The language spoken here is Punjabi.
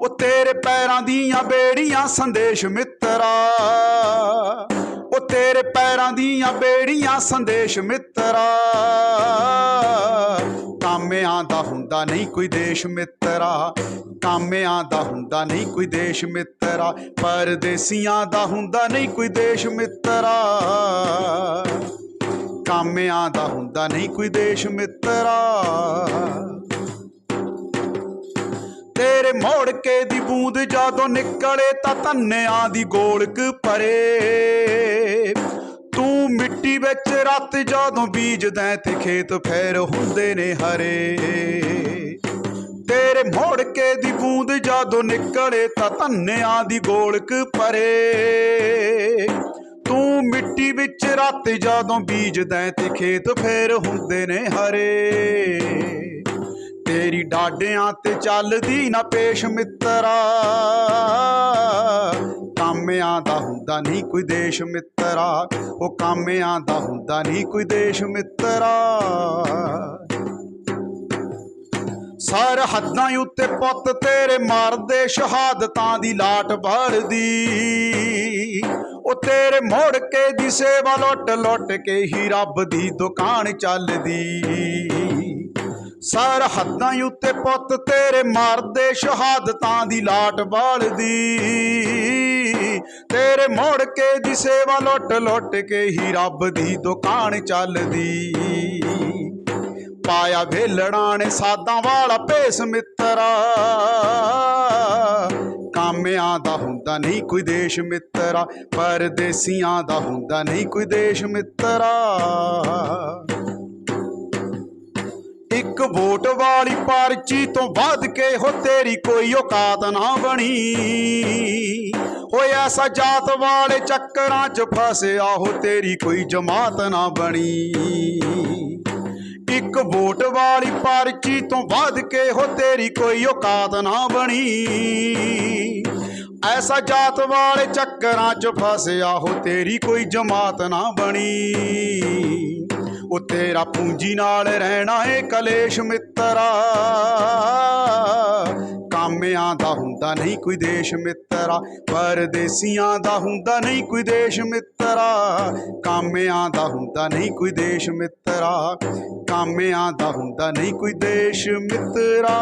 ਉਹ ਤੇਰੇ ਪੈਰਾਂ ਦੀਆਂ ਬੇੜੀਆਂ ਸੰਦੇਸ਼ ਮਿੱਤਰਾ ਉਹ ਤੇਰੇ ਪੈਰਾਂ ਦੀਆਂ ਬੇੜੀਆਂ ਸੰਦੇਸ਼ ਮਿੱਤਰਾ ਕਾਮਿਆਂ ਦਾ ਹੁੰਦਾ ਨਹੀਂ ਕੋਈ ਦੇਸ਼ ਮਿੱਤਰਾ ਕਾਮਿਆਂ ਦਾ ਹੁੰਦਾ ਨਹੀਂ ਕੋਈ ਦੇਸ਼ ਮਿੱਤਰਾ ਪਰਦੇਸੀਆਂ ਦਾ ਹੁੰਦਾ ਨਹੀਂ ਕੋਈ ਦੇਸ਼ ਮਿੱਤਰਾ ਕਾਮਿਆਂ ਦਾ ਹੁੰਦਾ ਨਹੀਂ ਕੋਈ ਦੇਸ਼ ਮਿੱਤਰਾ ਤੇਰੇ ਮੋੜ ਦੀ ਬੂੰਦ ਜਦੋਂ ਨਿਕਲੇ ਤਾਂ ਧੰਨਿਆਂ ਦੀ ਗੋਲਕ ਪਰੇ। ਤੂੰ ਮਿੱਟੀ ਵਿੱਚ ਰਾਤ ਜਦੋਂ ਬੀਜਦਾ ਤੇ ਖੇਤ ਫੇਰ ਹੁੰਦੇ ਨੇ ਹਰੇ। ਤੇਰੇ ਮੋੜਕੇ ਦੀ ਬੂੰਦ ਜਦੋਂ ਨਿਕਲੇ ਤਾਂ ਧੰਨਿਆਂ ਦੀ ਗੋਲਕ ਪਰੇ। ਤੂੰ ਮਿੱਟੀ ਵਿੱਚ ਰਾਤ ਜਦੋਂ ਬੀਜਦਾ ਤੇ ਖੇਤ ਫੇਰ ਹੁੰਦੇ ਨੇ ਹਰੇ। ਡਾਡਿਆਂ ਤੇ ਚੱਲਦੀ ਨਾ ਪੇਸ਼ ਮਿੱਤਰਾ। ਕਾਮਿਆਂ ਦਾ ਹੁੰਦਾ ਨਹੀਂ ਕੋਈ ਦੇਸ਼ ਮਿੱਤਰਾ। ਉਹ ਕਾਮਿਆਂ ਦਾ ਹੁੰਦਾ ਨਹੀਂ ਕੋਈ ਦੇਸ਼ ਮਿੱਤਰਾ। ਸਾਰ ਹੱਦਾਂ ਉੱਤੇ ਪੁੱਤ ਤੇਰੇ ਮਾਰਦੇ, ਸ਼ਹਾਦਤਾਂ ਦੀ ਲਾਟ ਭਰਦੀ ਉਹ ਤੇਰੇ ਮੋੜ ਕੇ ਦੀ ਸੇਵਾ ਲੁੱਟ ਲੁੱਟ ਕੇ ਹੀ ਰੱਬ ਦੀ ਦੁਕਾਨ ਚੱਲਦੀ। ਸਰਹੱਦਾਂ ਉੱਤੇ ਪੁੱਤ ਤੇਰੇ ਮਾਰਦੇ ਸ਼ਹਾਦਤਾਂ ਦੀ ਲਾਟ ਬਾਲਦੀ। ਤੇਰੇ ਮੋੜ ਕੇ ਦੀ ਸੇਵਾ ਲੁੱਟ ਲੁੱਟ ਕੇ ਹੀ ਰੱਬ ਦੀ ਦੁਕਾਨ ਚੱਲਦੀ। ਪਾਇਆ ਵੇਲੜਾਂ ਨੇ ਸਾਦਾਂ ਵਾਲਾ ਭੇਸ ਮਿੱਤਰਾ। ਕਾਮਿਆਂ ਦਾ ਹੁੰਦਾ ਨਹੀਂ ਕੋਈ ਦੇਸ਼ ਮਿੱਤਰਾ, ਪਰਦੇਸੀਆਂ ਦਾ ਹੁੰਦਾ ਨਹੀਂ ਕੋਈ ਦੇਸ਼ ਮਿੱਤਰਾ। ਇੱਕ ਵੋਟ ਵਾਲੀ ਪਰਚੀ ਤੋਂ ਵੱਧ ਕੇ ਹੋ ਤੇਰੀ ਕੋਈ ਔਕਾਤ ਨਾ ਬਣੀ। ਹੋਏ ਐਸਾ ਜਾਤ ਵਾਲੇ ਚੱਕਰਾਂ 'ਚ ਫਸਿਆ ਹੋ ਤੇਰੀ ਕੋਈ ਜਮਾਤ ਨਾ ਬਣੀ। ਇੱਕ ਵੋਟ ਵਾਲੀ ਪਰਚੀ ਤੋਂ ਵੱਧ ਕੇ ਹੋ ਤੇਰੀ ਕੋਈ ਔਕਾਤ ਨਾ ਬਣੀ। ਐਸਾ ਜਾਤ ਵਾਲੇ ਚੱਕਰਾਂ 'ਚ ਫਸਿਆ ਹੋ ਤੇਰੀ ਕੋਈ ਜਮਾਤ ਨਾ ਬਣੀ। ਉਹ ਤੇਰਾ ਪੂੰਜੀ ਨਾਲ ਰਹਿਣਾ ਏ ਕਲੇਸ਼ ਮਿੱਤਰਾ। ਕਾਮਿਆਂ ਦਾ ਹੁੰਦਾ ਨਹੀਂ ਕੋਈ ਦੇਸ਼ ਮਿੱਤਰਾ, ਪਰਦੇਸੀਆਂ ਦਾ ਹੁੰਦਾ ਨਹੀਂ ਕੋਈ ਦੇਸ਼ ਮਿੱਤਰਾ। ਕਾਮਿਆਂ ਦਾ ਹੁੰਦਾ ਨਹੀਂ ਕੋਈ ਦੇਸ਼ ਮਿੱਤਰਾ, ਕਾਮਿਆਂ ਦਾ ਹੁੰਦਾ ਨਹੀਂ ਕੋਈ ਦੇਸ਼ ਮਿੱਤਰਾ।